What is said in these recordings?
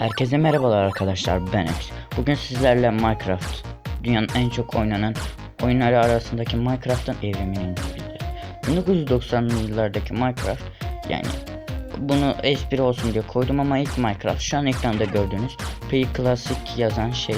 Herkese merhabalar arkadaşlar ben X. Bugün sizlerle Minecraft dünyanın en çok oynanan oyunları arasındaki Minecraft'ın evrimini inceleyeceğiz. 1990'lı yıllardaki Minecraft yani bunu espri olsun diye koydum ama ilk Minecraft şu an ekranda gördüğünüz Pre-Classic yazan şey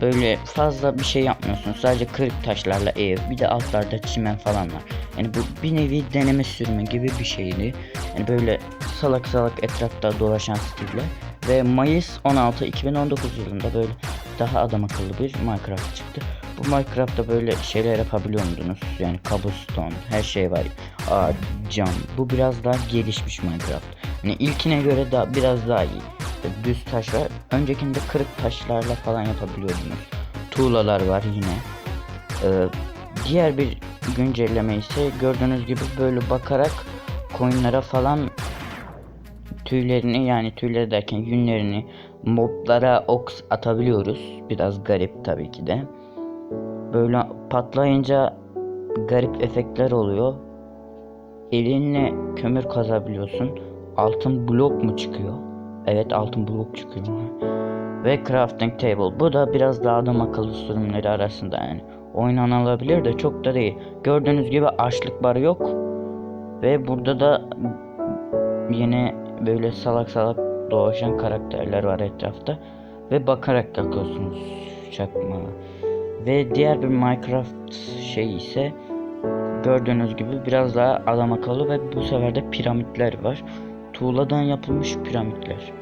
böyle fazla bir şey yapmıyorsun sadece kırık taşlarla ev bir de altlarda çimen falan var. Yani bu bir nevi deneme sürümü gibi bir şeydi. Yani böyle salak salak etrafta dolaşan stille ve Mayıs 16 2019 yılında böyle daha adam akıllı bir Minecraft çıktı. Bu Minecraft'ta böyle şeyler yapabiliyor muydunuz? Yani cobblestone, her şey var. Ağaç, cam. Bu biraz daha gelişmiş Minecraft. Yani ilkine göre daha biraz daha iyi. Düz taş var. Öncekinde kırık taşlarla falan yapabiliyordunuz. Tuğlalar var yine. Ee, diğer bir güncelleme ise gördüğünüz gibi böyle bakarak coinlara falan tüylerini yani tüyleri derken yünlerini moblara ox atabiliyoruz. Biraz garip tabii ki de. Böyle patlayınca garip efektler oluyor. Elinle kömür kazabiliyorsun. Altın blok mu çıkıyor? Evet altın blok çıkıyor. Ve crafting table. Bu da biraz daha adam akıllı sürümleri arasında yani. Oynanılabilir de çok da değil. Gördüğünüz gibi açlık barı yok. Ve burada da yine böyle salak salak dolaşan karakterler var etrafta. Ve bakarak yakıyorsunuz çakma. Ve diğer bir Minecraft şey ise gördüğünüz gibi biraz daha adam akıllı ve bu sefer de piramitler var. Tuğladan yapılmış piramitler.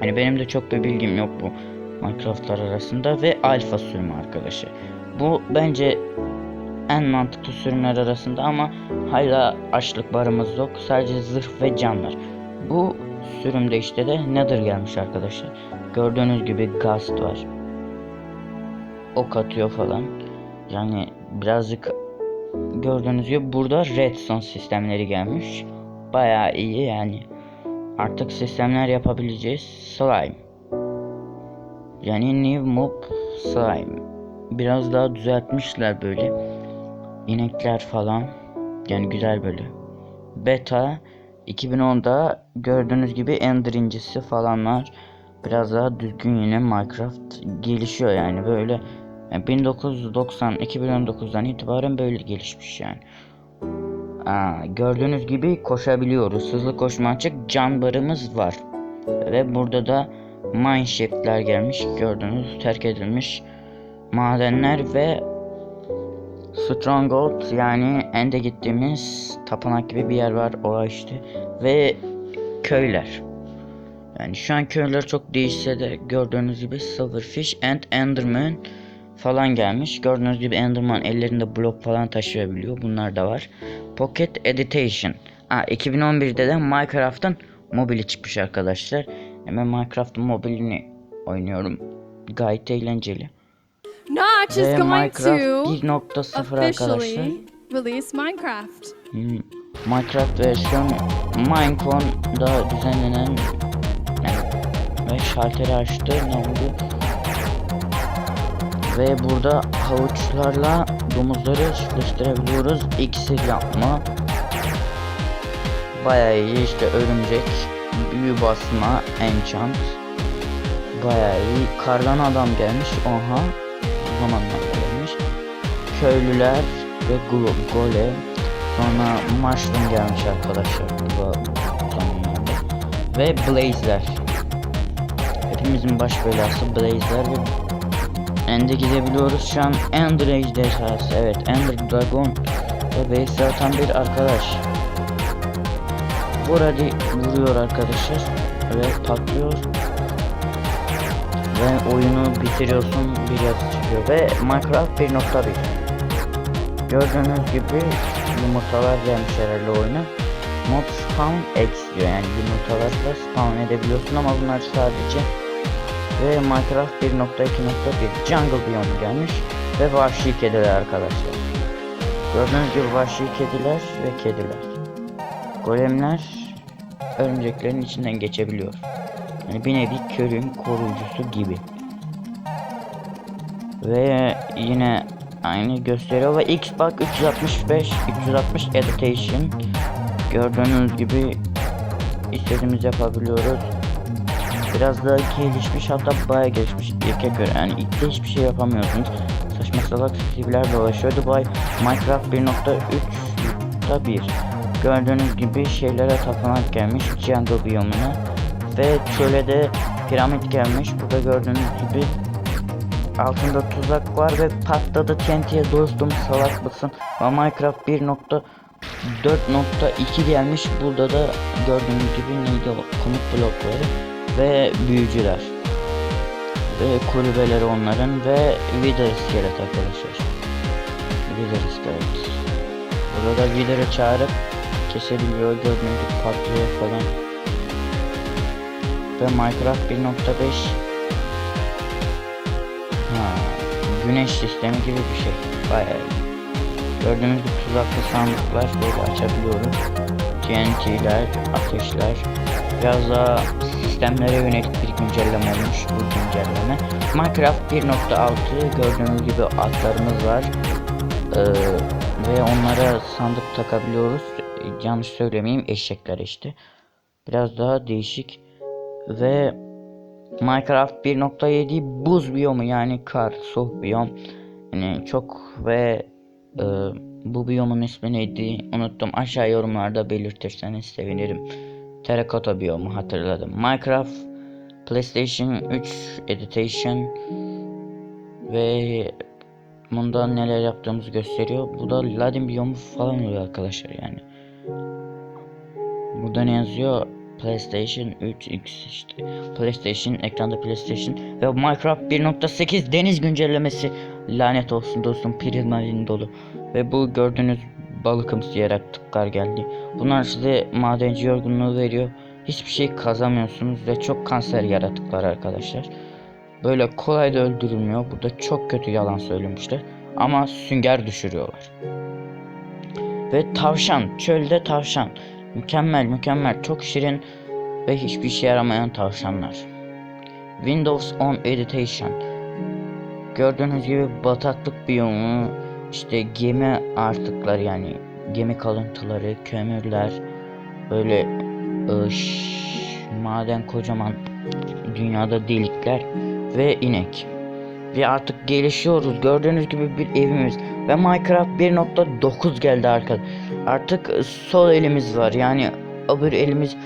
Hani benim de çok bir bilgim yok bu Minecraftlar arasında ve alfa sürümü arkadaşı. Bu bence en mantıklı sürümler arasında ama hala açlık barımız yok. Sadece zırh ve can var. Bu sürümde işte de Nether gelmiş arkadaşlar. Gördüğünüz gibi Gast var. Ok atıyor falan. Yani birazcık gördüğünüz gibi burada redstone sistemleri gelmiş. Bayağı iyi yani. Artık sistemler yapabileceğiz. Slime. Yani New Mob Slime. Biraz daha düzeltmişler böyle. İnekler falan. Yani güzel böyle. Beta 2010'da gördüğünüz gibi Ender incisi falan var. Biraz daha düzgün yine Minecraft gelişiyor yani böyle. Yani 1990 2019'dan itibaren böyle gelişmiş yani. Aa, gördüğünüz gibi koşabiliyoruz. Hızlı koşma açık can barımız var. Ve burada da mineshaft'ler gelmiş. Gördüğünüz terk edilmiş madenler ve Stronghold yani ende gittiğimiz tapınak gibi bir yer var o işte ve köyler. Yani şu an köyler çok değişse de gördüğünüz gibi Silverfish and Enderman falan gelmiş. Gördüğünüz gibi Enderman ellerinde blok falan taşıyabiliyor. Bunlar da var. Pocket Editation. Aa, 2011'de de Minecraft'ın mobili çıkmış arkadaşlar. Hemen Minecraft'ın mobilini oynuyorum. Gayet eğlenceli. Notch is Ve going Minecraft to 1.0 arkadaşlar. officially release Minecraft. Hmm, Minecraft versiyon Minecraft'da düzenlenen ve şalteri açtı ne oldu? Ve burada havuçlarla domuzları çiftleştirebiliyoruz. İksir yapma. Bayağı iyi işte örümcek, büyü basma, enchant. Bayağı iyi. Kardan adam gelmiş. Oha. Bu zamanlarda gelmiş. Köylüler ve go- golem. Sonra mushroom gelmiş arkadaşlar bu. Ve blaze'ler. Hepimizin baş belası blaze'ler ve Ende gidebiliyoruz şu an Ender ejderhası evet Ender Dragon ve base atan bir arkadaş Burada vuruyor arkadaşlar ve patlıyor ve oyunu bitiriyorsun bir yazı çıkıyor ve Minecraft 1.1 Gördüğünüz gibi yumurtalar gelmiş herhalde oyuna Mob Spawn X diyor yani yumurtalarla spawn edebiliyorsun ama bunlar sadece ve Minecraft 1.2.1 Jungle Biome gelmiş ve vahşi kediler arkadaşlar. Gördüğünüz gibi vahşi kediler ve kediler. Golemler örümceklerin içinden geçebiliyor. Yani bir nevi köyün koruyucusu gibi. Ve yine aynı gösteriyor ve Xbox 365 360 Editation gördüğünüz gibi istediğimiz yapabiliyoruz. biraz daha gelişmiş hatta bayağı gelişmiş ilke göre yani ilkte hiçbir şey yapamıyorsunuz. Saçma salak TV'ler dolaşıyor. Dubai Minecraft 1.3.1 Gördüğünüz gibi şeylere tapınak gelmiş Django biyomuna ve çöle de piramit gelmiş. Burada gördüğünüz gibi altında tuzak var ve patladı TNT'ye dostum salak mısın? Ve Minecraft 1.4.2 gelmiş. Burada da gördüğünüz gibi neydi o komut blokları ve büyücüler. Ve kulübeleri onların ve Wither iskelet arkadaşlar. Wither iskelet. Burada da Wither'ı çağırıp kesebiliyor gördüğünüz gibi patlıyor falan. Ve Minecraft 1.5 Ha, güneş sistemi gibi bir şey. Bayağı iyi. Gördüğünüz gibi tuzaklı sandıklar böyle açabiliyoruz. TNT'ler, ateşler. Biraz daha sistemlere yönelik bir güncelleme olmuş bu güncelleme. Minecraft 1.6 gördüğünüz gibi atlarımız var. Ee, ve onlara sandık takabiliyoruz. Yanlış söylemeyeyim eşekler işte. Biraz daha değişik ve Minecraft 1.7 buz biyomu yani kar, soğuk biyom. Yani çok ve e, bu biyomun ismi neydi unuttum. Aşağı yorumlarda belirtirseniz sevinirim. Terracotta biyomu hatırladım. Minecraft PlayStation 3 Edition ve bunda neler yaptığımızı gösteriyor. Bu da Ladin biyomu falan oluyor arkadaşlar yani. Burada ne yazıyor? PlayStation 3X işte. PlayStation ekranda PlayStation ve Minecraft 1.8 deniz güncellemesi lanet olsun dostum prizmalin dolu ve bu gördüğünüz balıkımsı yaratıklar geldi. Bunlar size madenci yorgunluğu veriyor. Hiçbir şey kazamıyorsunuz ve çok kanser yaratıklar arkadaşlar. Böyle kolay da öldürülmüyor. Burada çok kötü yalan söylemişler. Ama sünger düşürüyorlar. Ve tavşan. Çölde tavşan. Mükemmel mükemmel. Çok şirin ve hiçbir işe yaramayan tavşanlar. Windows 10 Edition. Gördüğünüz gibi bataklık biyomu, işte gemi artıkları yani gemi kalıntıları, kömürler, böyle ış, maden kocaman dünyada delikler ve inek. Ve artık gelişiyoruz. Gördüğünüz gibi bir evimiz ve Minecraft 1.9 geldi arkadaşlar. Artık sol elimiz var. Yani öbür elimiz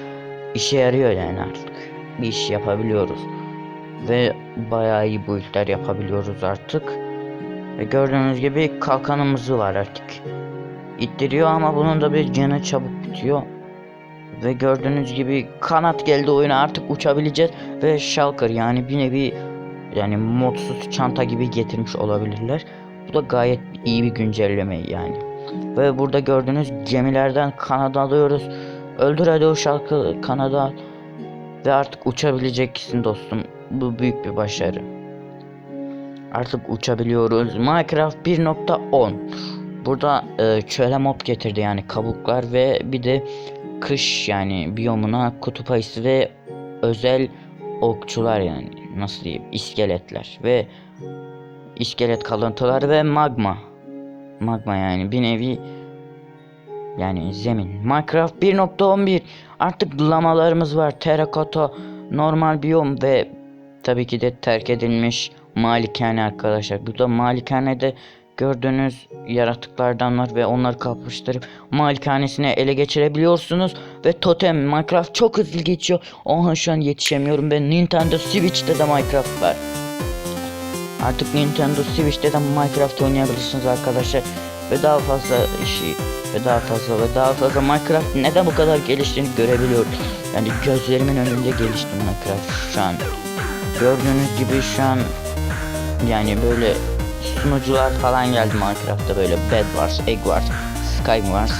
işe yarıyor yani artık. Bir iş yapabiliyoruz. Ve bayağı iyi build'ler yapabiliyoruz artık. Ve gördüğünüz gibi kalkanımız var artık. İttiriyor ama bunun da bir canı çabuk bitiyor. Ve gördüğünüz gibi kanat geldi oyuna artık uçabileceğiz. Ve shulker yani bir nevi yani modsuz çanta gibi getirmiş olabilirler. Bu da gayet iyi bir güncelleme yani. Ve burada gördüğünüz gemilerden kanat alıyoruz. Öldür hadi o şarkı kanada. Ve artık uçabileceksin dostum. Bu büyük bir başarı. Artık uçabiliyoruz. Minecraft 1.10 Burada e, çöle mob getirdi yani kabuklar ve bir de kış yani biyomuna kutup ayısı ve özel okçular yani nasıl diyeyim iskeletler ve iskelet kalıntıları ve magma magma yani bir nevi yani zemin. Minecraft 1.11 artık lamalarımız var. Terrakotta normal biyom ve tabii ki de terk edilmiş malikane arkadaşlar. Bu da malikanede gördüğünüz yaratıklardan var ve onları kapıştırıp malikanesine ele geçirebiliyorsunuz. Ve totem Minecraft çok hızlı geçiyor. Oha şu an yetişemiyorum ve Nintendo Switch'te de Minecraft var Artık Nintendo Switch'te de Minecraft oynayabilirsiniz arkadaşlar ve daha fazla işi ve daha fazla ve daha fazla Minecraft neden bu kadar geliştiğini görebiliyorum. Yani gözlerimin önünde gelişti Minecraft şu an. Gördüğünüz gibi şu an yani böyle sunucular falan geldi Minecraft'ta böyle Bed Wars, Egg Wars, Sky Wars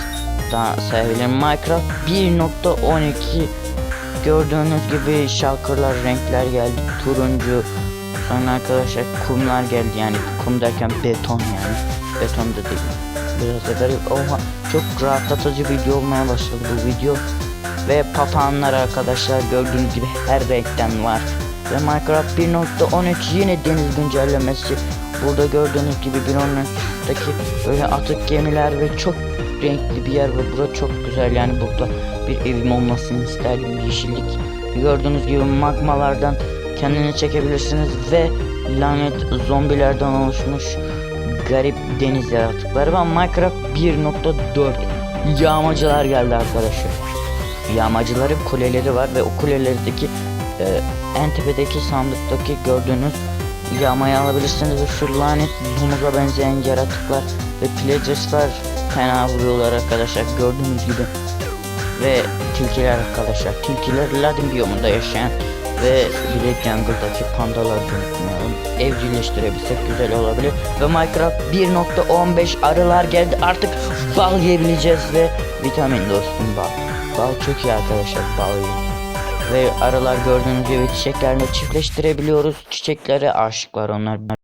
daha sayabilirim. Minecraft 1.12 gördüğünüz gibi şalkırlar, renkler geldi. Turuncu, Sonra arkadaşlar kumlar geldi yani. Kum derken beton yani. Beton da değil. Biraz da garip. Oha çok rahatlatıcı video olmaya başladı bu video. Ve papağanlar arkadaşlar gördüğünüz gibi her renkten var. Ve Minecraft 1.13 yine deniz güncellemesi. Burada gördüğünüz gibi bir onundaki böyle atık gemiler ve çok renkli bir yer ve burada çok güzel. Yani burada bir evim olmasını isterdim. Yeşillik. Gördüğünüz gibi magmalardan kendini çekebilirsiniz ve lanet zombilerden oluşmuş garip deniz yaratıkları var. Minecraft 1.4 yağmacılar geldi arkadaşlar. Yağmacıların kuleleri var ve o kulelerdeki e, en tepedeki sandıktaki gördüğünüz yağmayı alabilirsiniz ve şu lanet domuza benzeyen yaratıklar ve pillagers'lar fena vuruyorlar arkadaşlar gördüğünüz gibi ve tilkiler arkadaşlar tilkiler ladin biyomunda yaşayan ve de jungle'daki pandalar unutmayalım evcilleştirebilsek güzel olabilir. Ve Minecraft 1.15 arılar geldi. Artık bal yiyebileceğiz ve vitamin dostum bal. Bal çok iyi arkadaşlar bal yiyin. Ve arılar gördüğünüz gibi çiçeklerle çiftleştirebiliyoruz. Çiçeklere aşıklar onlar